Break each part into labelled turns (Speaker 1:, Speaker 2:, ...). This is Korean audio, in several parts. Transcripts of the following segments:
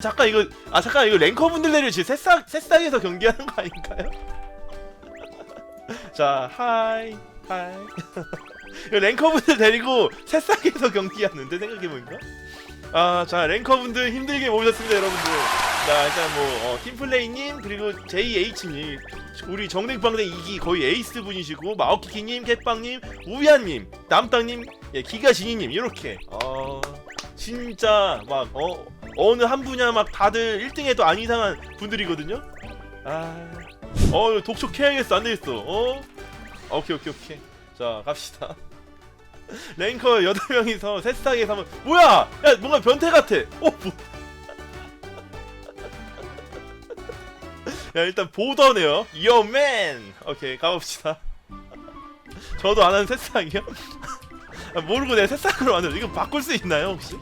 Speaker 1: 잠깐 이거 아 잠깐 이거 랭커 분들 내려 지금 새싹 새싹에서 경기하는 거 아닌가요? 자 하이 하이. 이거 랭커 분들 데리고 새싹에서 경기하는데 생각해 보니까? 아자 랭커 분들 힘들게 모셨습니다 여러분들. 자 일단 뭐 어, 팀플레이님 그리고 JH님 우리 정댕방댕 이기 거의 에이스 분이시고 마오키키님 캣빵님 우야님 남땅님 예 기가진이님 이렇게. 어 진짜 막어 어느 한 분야 막 다들 1등에도 안 이상한 분들이거든요. 아, 어 독촉해야겠어 안 되겠어. 어, 오케이 오케이 오케이. 자 갑시다. 랭커 8명이서 새싹에서 한번 뭐야? 야 뭔가 변태 같아. 어 뭐? 야 일단 보더네요. 요맨. 오케이 가봅시다. 저도 안 하는 새싹이요? 아, 모르고 내가 새싹으로 만들어. 이거 바꿀 수 있나요 혹시?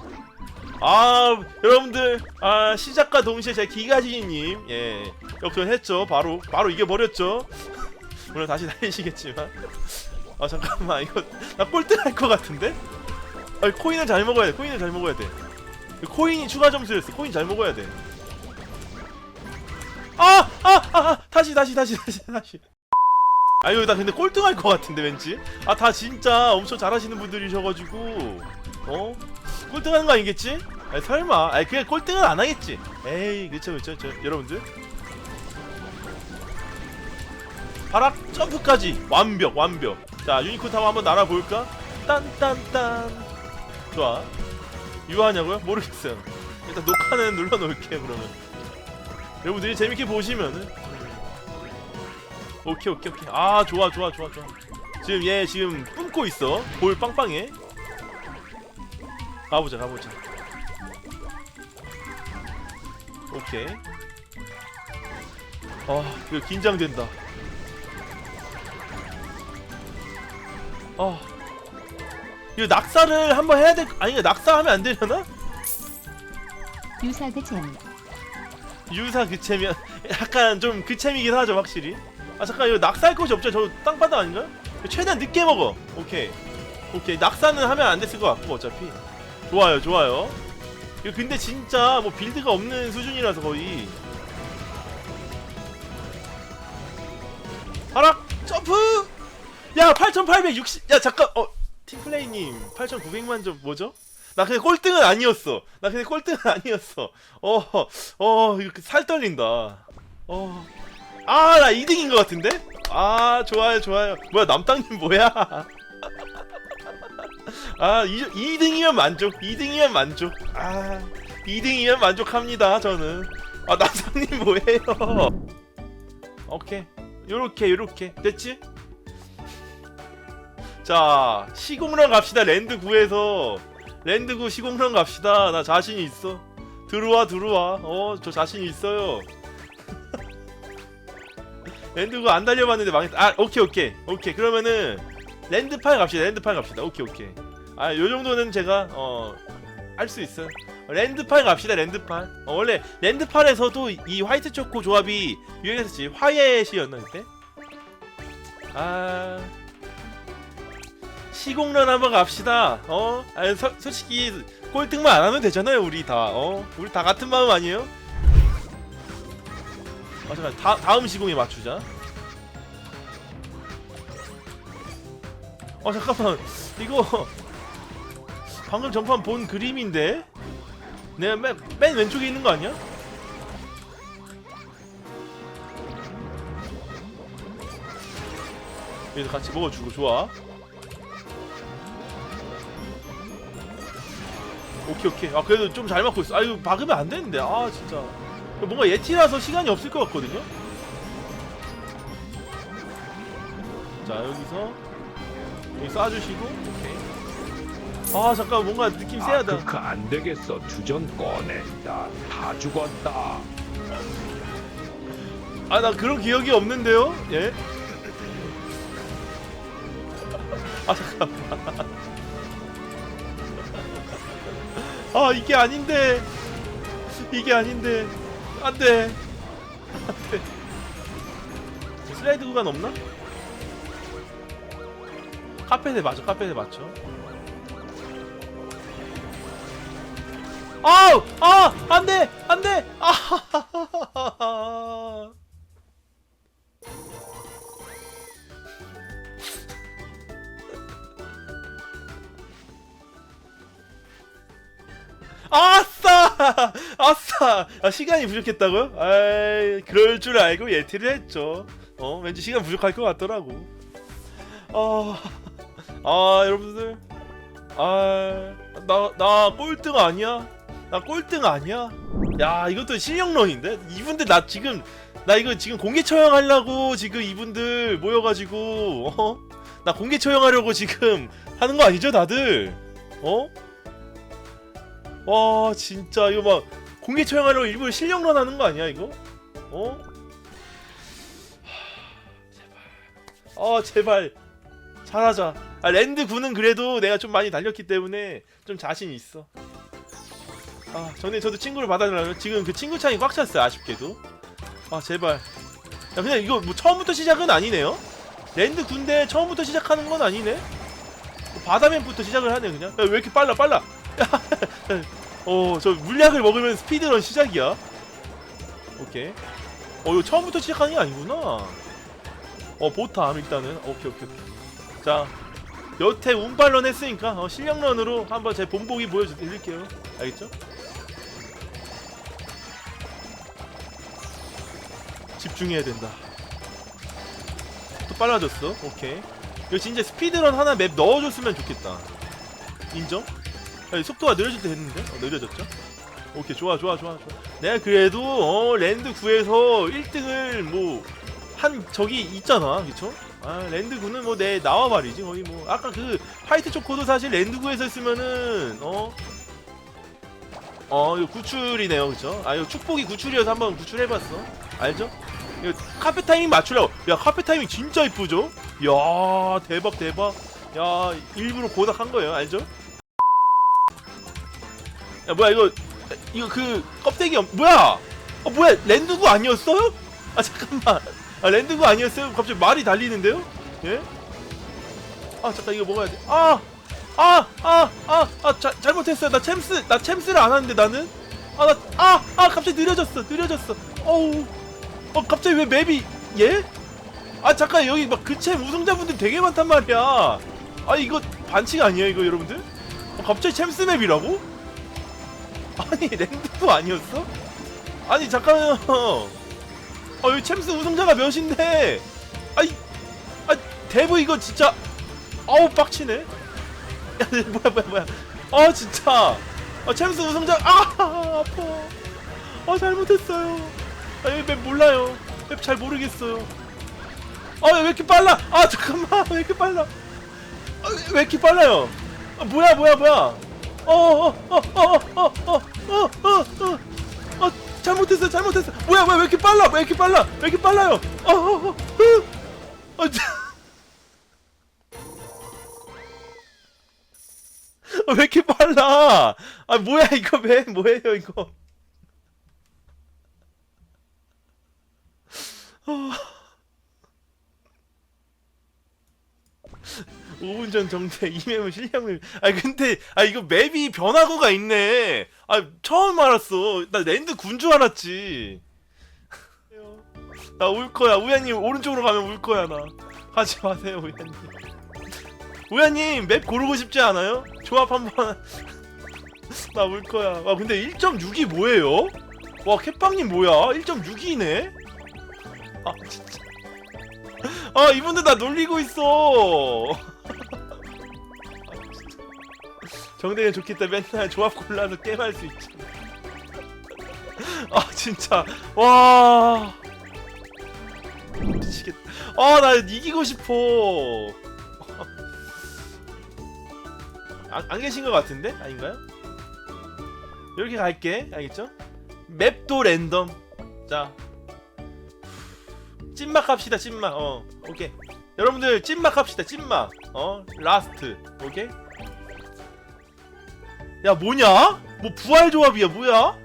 Speaker 1: 아 여러분들. 아 시작과 동시에 제 기가지님 예 역전했죠. 바로 바로 이겨버렸죠. 물론 다시 달리시겠지만. 아 잠깐만 이거 나 꼴등 할 것 같은데? 아 코인을 잘 먹어야 돼. 코인을 잘 먹어야 돼. 코인이 추가 점수였어. 코인 잘 먹어야 돼 아 아 아 아, 아, 아, 다시 다시 다시 다시 다시. 아 이거 나 근데 꼴등할 것 같은데 왠지? 아 다 진짜 엄청 잘하시는 분들이셔가지고 어 꼴등하는 거 아니겠지? 아니 설마. 아니 그냥 꼴등은 안 하겠지. 에이 그쵸 그쵸 그쵸. 여러분들. 바락 점프까지. 완벽 완벽. 자 유니콘 타워 한번 날아볼까? 딴딴딴. 좋아. 유하냐고요? 모르겠어요. 일단 녹화는 눌러놓을게요 그러면. 여러분들이 재밌게 보시면은. 오케이 오케이 오케이. 아 좋아 좋아 좋아 좋아. 지금 얘 지금 뿜고 있어. 볼 빵빵해 가보자 가보자. 오케이. 아 이거 긴장된다. 아. 이거 낙사를 한번 해야 될 아니 낙사하면 안 되려나?
Speaker 2: 유사 그 재미.
Speaker 1: 유사 그체면 약간 좀 그체미긴 하죠 확실히. 아 잠깐 이거 낙사할 것이 없죠? 저 땅바닥 아닌가요? 최대한 늦게 먹어. 오케이. 오케이. 낙사는 하면 안 됐을 것 같고 어차피 좋아요 좋아요 이거 근데 진짜 뭐 빌드가 없는 수준이라서 거의 하락 점프 야 8860. 야 잠깐 어 팀플레이님 8900만 점 뭐죠? 나 근데 꼴등은 아니었어. 나 근데 꼴등은 아니었어. 어, 어, 이렇게 살 떨린다. 어, 아, 나 2등인 것 같은데? 아, 좋아요, 좋아요. 뭐야, 남땅님 뭐야? 아, 2, 2등이면 만족. 2등이면 만족. 아, 2등이면 만족합니다, 저는. 아, 남땅님 뭐예요? 오케이. 요렇게, 요렇게. 됐지? 자 시공런 갑시다 랜드 9에서 랜드 9 시공런 갑시다 나 자신 있어 들어와 들어와 어 저 자신 있어요 랜드 9안 달려봤는데 망했다 아 오케이 오케이 오케이 그러면은 랜드 8 갑시다 랜드 8 갑시다 오케이 오케이 아 요 정도는 제가 어 할 수 있어요 랜드 8 갑시다 랜드 8 어, 원래 랜드 8에서도 이 화이트 초코 조합이 유행했었지 화예시였나 그때 아 시공런 한번 갑시다. 어? 아니, 서, 솔직히 꼴등만 안 하면 되잖아요, 우리 다. 어? 우리 다 같은 마음 아니에요? 아 잠깐 다, 다음 시공에 맞추자. 어 잠깐만 이거 방금 전판 본 그림인데? 내가 맨, 맨 왼쪽에 있는 거 아니야? 여기서 같이 먹어주고 좋아. 오케이 오케이. 아 그래도 좀 잘 맞고 있어. 아 이거 박으면 안 되는데. 아 진짜. 뭔가 예티라서 시간이 없을 것 같거든요? 자 여기서 여기 쏴주시고 오케이 아 잠깐 뭔가 느낌 세하다.
Speaker 3: 아크크 안 되겠어. 주전 꺼낸다 다 죽었다.
Speaker 1: 아 나 그런 기억이 없는데요? 예? 아 잠깐만. 아 이게 아닌데. 이게 아닌데. 안 돼. 안 돼. 슬라이드 구간 없나? 카페에 맞죠 카페에 맞죠 아우 아 안 돼 안 돼. 아 아싸 아싸. 아, 시간이 부족했다고요? 아 그럴 줄 알고 예티를 했죠. 어 왠지 시간 부족할 것 같더라고. 아, 아 여러분들. 아 나 나 꼴등 아니야 나 꼴등 아니야 야 이것도 실력런인데 이분들 나 지금 나 이거 지금 공개 처형하려고 지금 이분들 모여가지고 어? 나 공개 처형하려고 지금 하는 거 아니죠 다들 어? 와 진짜 이거 막 공개 처형하려고 일부러 실력런 하는 거 아니야 이거? 어? 하, 제발 아 제발 잘하자 아 랜드 9는 그래도 내가 좀 많이 달렸기 때문에 좀 자신 있어 아 전에 저도 친구를 받아달라고 지금 그 친구 창이 꽉 찼어요 아쉽게도. 아 제발. 야 그냥 이거 뭐 처음부터 시작은 아니네요? 랜드 9인데 처음부터 시작하는 건 아니네? 바다맨부터 시작을 하네 그냥. 야, 왜 이렇게 빨라 빨라? 어저 물약을 먹으면 스피드런 시작이야. 오케이. 어 이거 처음부터 시작하는 게 아니구나. 어 보탐 일단은. 오케이 오케이 오케이. 자 여태 운빨런 했으니까 어, 실력런으로 한번 제 본보기 보여드릴게요. 알겠죠? 집중해야 된다 또 빨라졌어 오케이 이거 진짜 스피드런 하나 맵 넣어줬으면 좋겠다 인정? 아니, 속도가 느려질 때 됐는데? 어, 느려졌죠? 오케이 좋아 좋아 좋아 좋아 내가 그래도 어 랜드 9에서 1등을 뭐 한 적이 있잖아 그쵸? 아 랜드 9는 뭐 내 나와 말이지 거의 뭐 아까 그 화이트 초코도 사실 랜드 9에서 했으면은 어? 어 이거 구출이네요 그쵸? 아 이거 축복이 구출이어서 한번 구출해봤어 알죠? 이거 카페 타이밍 맞추려고 야 카페 타이밍 진짜 이쁘죠? 야 대박 대박 야 일부러 고닥한 거예요 알죠? 야 뭐야 이거 이거 그 껍데기 없- 뭐야 어 뭐야 랜드구 아니었어요? 아 잠깐만 아 랜드구 아니었어요? 갑자기 말이 달리는데요? 예? 아 잠깐 이거 먹어야 돼. 아! 아! 아! 아! 아! 자, 잘못했어요. 나 챔스 나 챔스를 안 하는데 나는 아 나 아! 아! 갑자기 느려졌어. 느려졌어. 어우. 어 갑자기 왜 맵이 예? 아 잠깐 여기 막 그챔 우승자분들 되게 많단 말이야. 아 이거 반칙 아니에요 이거 여러분들? 어, 갑자기 챔스 맵이라고? 아니 랜드구 아니었어? 아니 잠깐만요. 아 여기 챔스 우승자가 몇인데? 아이 아 대부 이거 진짜 아우 빡치네. 야 뭐야 뭐야 뭐야. 아 진짜. 아 챔스 우승자 아 아파. 아 잘못했어요. 아 여기 맵 몰라요. 맵 잘 모르겠어요. 아 왜 이렇게 빨라? 아 잠깐만 왜 이렇게 빨라? 아, 왜 이렇게 빨라요? 아 뭐야 뭐야 뭐야? 어 어 어 어 어 어 어 어 어 어, 잘못했어 잘못했어 뭐야 뭐야 왜 이렇게 빨라 왜 이렇게 빨라 왜 이렇게 빨라요 어 어 어 어, 자- 어, 왜 이렇게 빨라 아 뭐야 이거 왜 뭐예요 이거 5분 전 정체 이맵은 실력을. 아 근데 아 이거 맵이 변화구가 있네. 아 처음 알았어. 나 랜드 군줄 알았지. 나 울 거야. 우야님 오른쪽으로 가면 울 거야 나. 가지 마세요 우야님. 우야님 맵 고르고 싶지 않아요? 조합 한번. 나 울 거야. 와 근데 1.6이 뭐예요? 와 캣빵님 뭐야? 1.6이네? 아 진짜. 아 이분들 나 놀리고 있어 정대는 좋겠다 맨날 조합 골라서 게임할 수 있지. 아 진짜. 와. 미치겠다. 아나 이기고 싶어. 안, 안 계신 것 같은데? 아닌가요? 이렇게 갈게. 알겠죠? 맵도 랜덤. 자. 찐막 합시다 찐막. 어 오케이. 여러분들 찐막 합시다 찐막. 어 라스트. 오케이 야 뭐냐? 뭐 부활 조합이야 뭐야?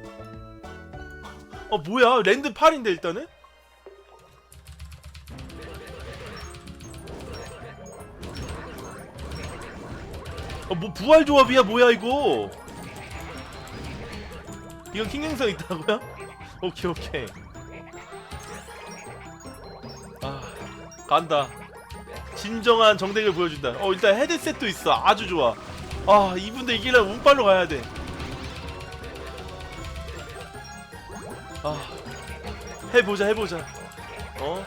Speaker 1: 어 뭐야 랜드 8인데 일단은? 어 뭐 부활 조합이야 뭐야 이거 이건 킹능성 있다고요? 오케이 오케이 아 간다 진정한 정덱을 보여준다 어 일단 헤드셋도 있어 아주 좋아 아 이분들 이기려면 운빨로 가야 돼. 아, 해보자 해보자. 어?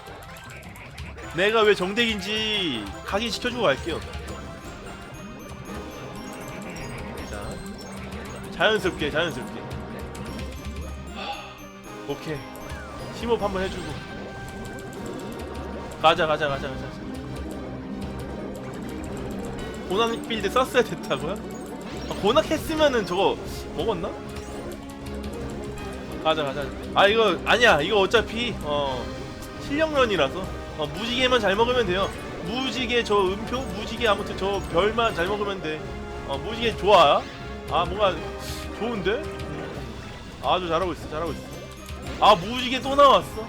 Speaker 1: 내가 왜 정덱인지 각인 시켜주고 갈게요. 자 자연스럽게 자연스럽게. 하, 오케이. 심호흡 한번 해주고. 가자 가자 가자 가자 고낙 빌드 썼어야 됐다고요? 아, 고낙 했으면은 저거 먹었나? 가자 가자. 아 이거 아니야. 이거 어차피 어 실력면이라서. 어, 무지개만 잘 먹으면 돼요. 무지개 저 음표? 무지개 아무튼 저 별만 잘 먹으면 돼어 무지개 좋아. 아 뭔가 좋은데? 음, 아주 잘하고 있어 잘하고 있어. 아 무지개 또 나왔어.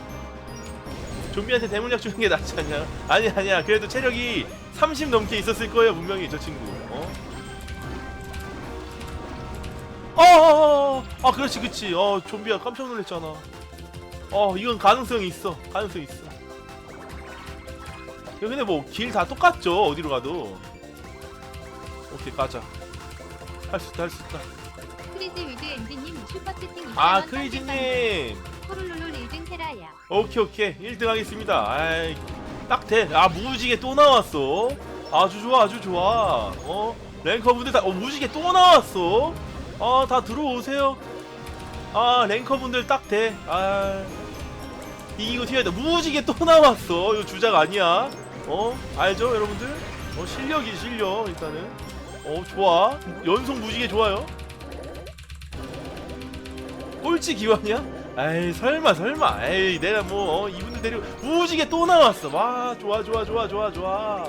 Speaker 1: 좀비한테 대물약 주는 게 낫지 않냐? 아니 아니야. 그래도 체력이 30 넘게 있었을 거예요 분명히 저 친구. 어? 어, 어, 어, 아 그렇지 그렇지. 어 좀비야 깜짝 놀랐잖아. 어 이건 가능성이 있어. 가능성이 있어. 근데 뭐 길 다 똑같죠 어디로 가도. 오케이 가자. 할 수 있다 할 수 있다.
Speaker 2: 크리즈 위드 엔지님 슈퍼채팅
Speaker 1: 아 크리즈님.
Speaker 2: 코룰룰룰 1등 테라야.
Speaker 1: 오케이 오케이. 1등 하겠습니다. 아이 딱 돼 아 무지개 또 나왔어. 아주 좋아 아주 좋아. 어? 랭커분들 다 어, 무지개 또 나왔어. 아 다 들어오세요. 아 랭커분들 딱 돼 아 이기고 튀어야 돼. 무지개 또 나왔어. 이거 주작 아니야. 어? 알죠 여러분들? 어 실력이 실력 일단은. 어 좋아. 연속 무지개 좋아요. 꼴찌 기wan이야? 에이 설마 설마. 에이 내가 뭐 어, 이분들 데리고 무지개 또 나왔어 와 좋아 좋아 좋아 좋아 좋아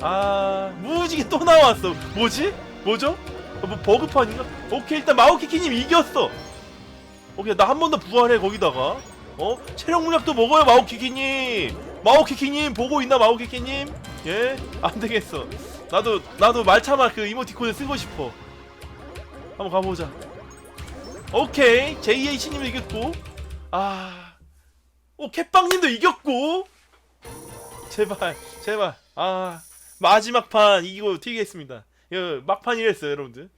Speaker 1: 아 무지개 또 나왔어 뭐지? 뭐죠? 어, 뭐 버그판인가? 오케이 일단 마오키키님 이겼어 오케이 나 한 번 더 부활해 거기다가 어? 체력 물약도 먹어요 마오키키님 마오키키님 보고 있나 마오키키님? 예? 안되겠어 나도 나도 말차마 그 이모티콘을 쓰고 싶어 한번 가보자 오케이 JH님도 이겼고 아... 오 캣빵님도 이겼고. 제발 제발. 아 마지막 판 이기고 튀겠습니다. 이거 막판이랬어요 여러분들.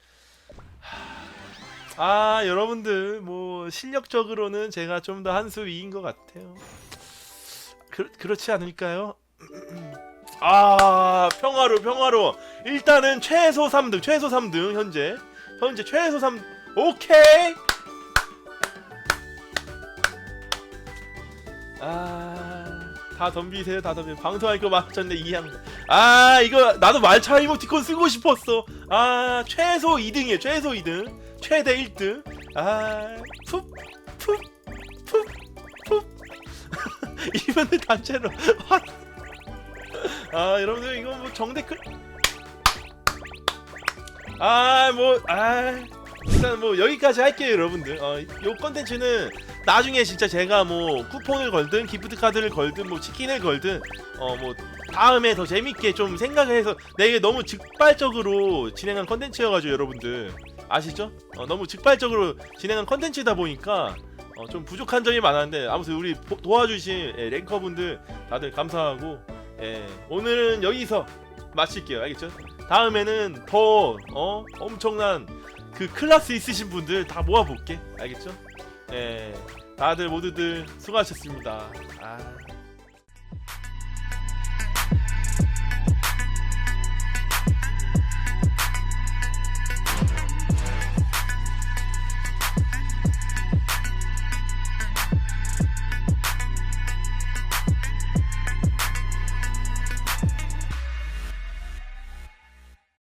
Speaker 1: 하, 아 여러분들 뭐 실력적으로는 제가 좀 더 한 수 위인 것 같아요. 그, 그렇지 않을까요? 아 평화로 평화로. 일단은 최소 3등 최소 3등 현재. 현재 최소 3 오케이 아다 덤비세요 다 덤비. 방송할 거 맞췄는데 이양. 아 이거 나도 말차 이모티콘 쓰고 싶었어. 아 최소 2등이에요 최소 2등. 최대 1등. 아푹푹푹푹. 이분들 단체로 아 여러분들 이거 뭐 정댓글 아뭐아 일단 뭐 여기까지 할게요 여러분들. 어, 요 컨텐츠는 나중에 진짜 제가 뭐 쿠폰을 걸든 기프트 카드를 걸든 뭐 치킨을 걸든 어 뭐 다음에 더 재밌게 좀 생각을 해서 내가 너무 즉발적으로 진행한 컨텐츠여가지고 여러분들 아시죠? 어, 너무 즉발적으로 진행한 컨텐츠다 보니까 어, 좀 부족한 점이 많았는데 아무튼 우리 보- 도와주신 예, 랭커분들 다들 감사하고 예, 오늘은 여기서 마칠게요 알겠죠? 다음에는 더 어, 엄청난 그 클래스 있으신 분들 다 모아볼게 알겠죠? 예, 다들 모두들 수고하셨습니다 아.